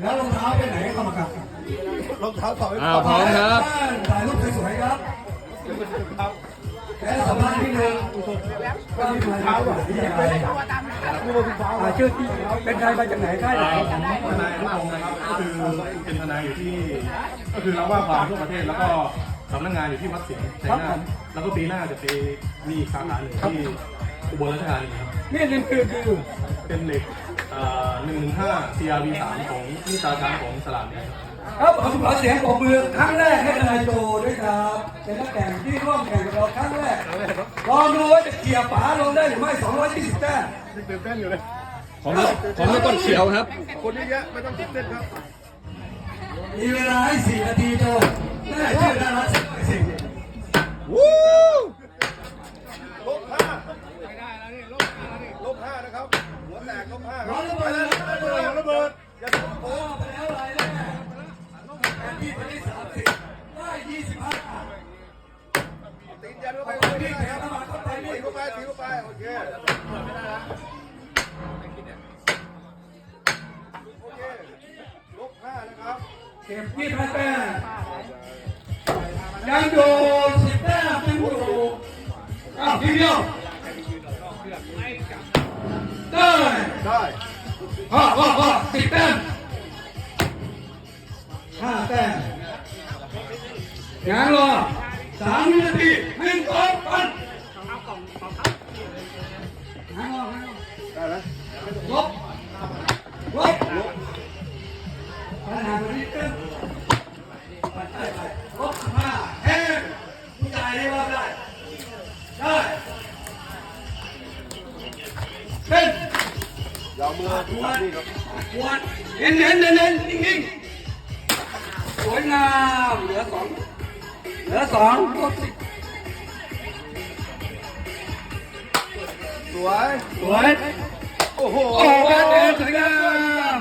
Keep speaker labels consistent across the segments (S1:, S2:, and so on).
S1: แล้วรองเท้าไปไหนกรรมการ
S2: รองเท้าต่อไป
S3: อ้าวพร้อมครับ
S1: ถ่ายรูปสวยๆครับแล้วสัมภาษณ์นิดนึงก็มีรองเท้าอะที่ไหนอ่าชื่อที่เป็นใครมาจากไหนค่ายไหน
S4: ทนายทุกองค์นะครับก็คือเป็นทนายอยู่ที่ ก็คือรับว่าความทั่วประเทศแล้วก็สำนักงานอยู่ที่วัดสิงห์ชัยนาทแล้วก็ปีหน้าจะไปมีอีกสาขาหนึ่งที่อุบลราชธานีครับ
S1: นี่นี่คือคือ
S4: เป็นเหล็ก หนึ่งหนึ่งห้า CRV สามของนิตาการของสลามเนี่ยครับ
S1: ครับขอขอเสียงปรบมือครั้งแรกให้ทนายโจด้วยครับ เป็นนักแข่งที่ร่วมแข่งกับเราครั้งแรกลองดูว่าจะเกี่ยวฝาลงได้หรือไม่220แต้ม
S2: ตื่นเต้นอยู่เลย
S3: ของของต้นเขียวครับ
S2: คนนี้เยอะไม่ต้องตื่นเต้นครับ
S1: มีเวลาให้4นาทีโจแม่ชื่อน่ารักสัก เก็บยี่สิบห้าแต้มยังอยู่สิบแต้มยังอยู่อ้าวทีเดียวได้
S2: ได้
S1: พ่อพ่อพ่อสิบแต้มห้าแต้มยังรอสามวินาทีหนึ่งสองปันหางออกหางออ
S2: ได้แล้ว
S1: ลบ ยา
S2: วมือถูกนี่ครับ
S1: ปวดเน้นเน้นเน้นเน้นนิ่งๆสวยงามเหลือสองเหลือสองลบสิบ
S2: สวย
S1: สวย
S2: โอ้โห
S1: โอ้โหแบนเดนสวยงาม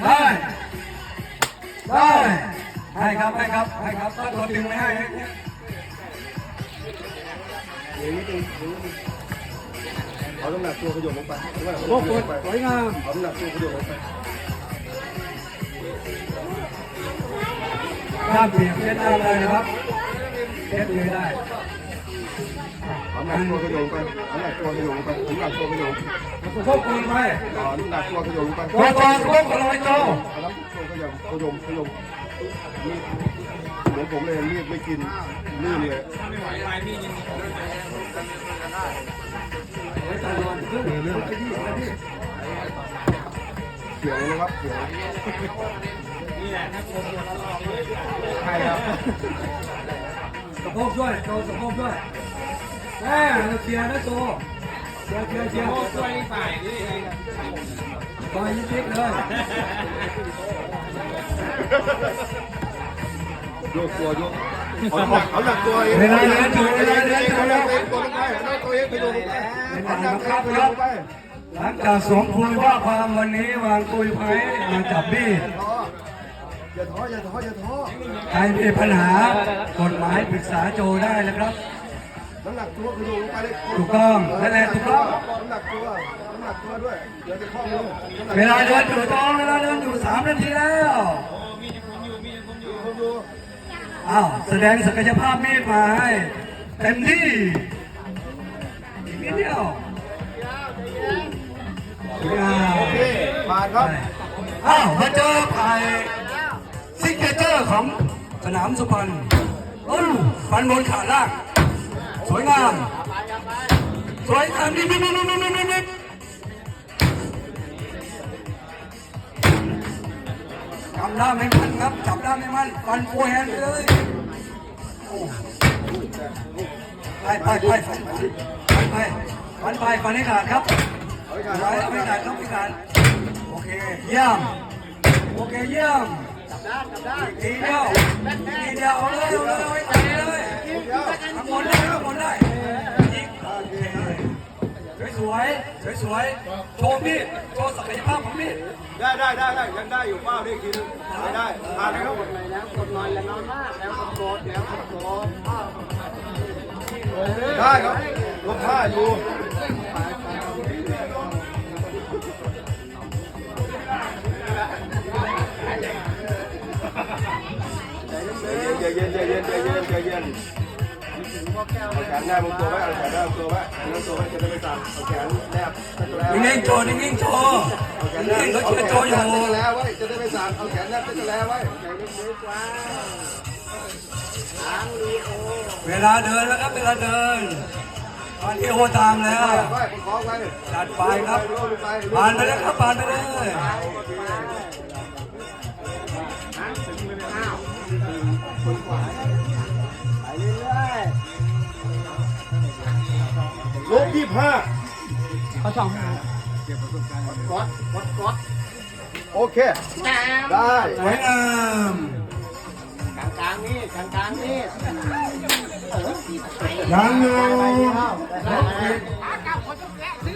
S1: ได้ได้ให้ครับให้ครับให้ครับถ้าตัวดึงไม่ให้ให้เนี่ย
S2: อย่างนี้ตรงนี้ เอาน้ำหนักตัวขยมลงไปเอาน้ำหนัก
S1: โอ้
S2: ตัว
S1: โห
S2: ยมลงไป
S1: สวยงาม
S2: เอาน้ำหนักตัวขยมลงไป
S1: ข้ามเปียกเช็ดได้เลยนะครับเช็ดเลยได้
S2: เอาน้ำหนักตัวขยมไปเอาน้ำหนักตัวขยมลงไปเอาน้ำหนักตัวขยม
S1: ควบคุมไป
S2: เอาน้ำหนักตัวขยมลงไป
S1: ตัวก่อนควบคุมไปโต
S2: เอาน้ำหนักตัวขยมขยมขยมนี่ เหมือนผมเลยมีดไม่กินลื่นเลย
S1: ไว้ตาลอนเรื่องเรื่องไปที่ไปที่
S2: เขียวนะรับเขีย
S1: ใครครับสะโพกด้วยโตสะโพกด้วยแม่เราเชียร์นะโตเชียร์เชียร์เชียร์ช่วยฝ่ายนี่ไงต่อยยิงๆเลย
S2: โยกตัวโยกเอาน้ำหนักเอาหนักตัวเอง
S1: เวลาเดินอยู่เวลาเดินอยู่
S2: เอา
S1: แล้
S2: น้ำ
S1: ว
S2: หนักตัวลงไปเอาหนักตัวเองขยมลงไปเอาน้ำหนักตัวลงไป
S1: หลังจากสวมคุยว่าความวันนี้วางคุยไว้มาจับบี้
S2: อย่าท้ออย่าท้ออย่าท้อ
S1: ใครมีปัญหากฎหมายปรึกษาโจได้นะครับ
S2: น้ำหนักตัวคือลงไปเลย
S1: ถูกต้องนั่นแหละถูกต้อง
S2: น้ำหนักตัวน้ำหนักตัวด้วยเดี๋ยวจะข้อมือน้ำหนัก
S1: เวลาเดินอยู่ตองเวลาเดินอยู่สามนาทีแล้ว อ้าวแสดงศักยภาพมีดมาให้เต็มที่อีกนิดเดียวอ้าว
S2: โอเคผ่านครับ
S1: อ้าวมาเจอไผ่ซิกเนเจอร์ของสนามสุพรรณอ้ฟันบนขาล่าง สวยงาม สวยงามนี่นี่นี่นี่นี่ จับได้ไม่มันครับ จับได้ไม่มันฟันโฟแฮนไปเลยโอ้ไปไปไปฟันไปฟันไปฟันให้ขาดครับไว้ไม่ขาดครับไม่ขาดโอเคเยี่ยมโอเคเยี่ยมจับได้จับได้ทีเดียวทีเดียวเอาเลยเอาเลยเอาเลยเอาเลยข้างบนได้ข้างบนได้ สวยๆ โชว์พี่ โชว์ศักยภาพของพี่
S2: ได้ได้ได้ได้ยังได้อยู่เป้าเรียกทีนึงได้ได้ผ่านแล้วหมดเลย
S5: แล้วกดนอนแล้วนอนมากแล้วกดโรธแล้วกดโรธ
S2: ได้ครับลงผ้าอยู่ใจเย็นใจเย็นใจเย็นใจเย็นใจเย็น เอาแขนแนบลงตัวไว้เอาแขนแนบตัวไว้เอาแขนตัวไว้จะได้ไม่สั่นเอาแขนแนบตะกร้า
S1: นิ่งๆโจนิ่งๆโจ
S2: เอาแขนแน
S1: นิ่
S2: บ
S1: งๆเขา
S2: เอา
S1: เชื่อ
S2: แข
S1: โจ
S2: น
S1: อยู่
S2: บตะกร้าไว้จะได้ไม่สั่นเอาแขนแนบตะกร้าไว้
S1: เวลาเดินแล้วครับเวลาเดินตอนนี้โอตามแล้วจัดไปครับผ่านไปแล้วครับผ่านไปเลย
S2: ยี่ห้า
S5: เขาสองห้า
S2: โอเค ได้
S1: สวยงาม
S5: กลางกลางๆนี่กลางกลางๆนี่
S1: ยังอยู่
S5: ไปเดียว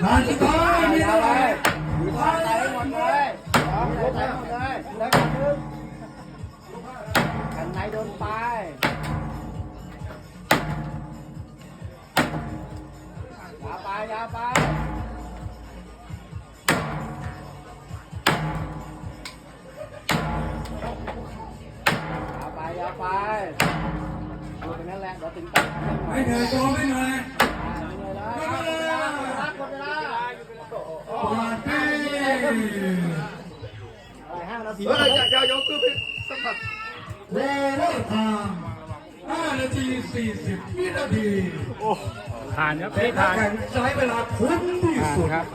S1: ผ่านสุดท้ายมี
S5: เอา
S1: ไป
S5: ยาไปยาวไปยาไปดูตรงนั้นแหละเดี๋ยวถึงตัด
S1: ไม่เหนื่อยโจไม่เหนื่อย
S5: ไม่เลยนะกดเวลา
S1: ผ่านไป
S5: ห้านาที
S2: เฮ้ยอย่าอย่ายกมือไปสักพัก
S1: โรเวอร์ไทม์ 5นาที 40วินาที
S3: ผ่านครับพี่ผ่าน
S1: แข่งใช้เวลาคุ้มที่สุด
S3: ครับ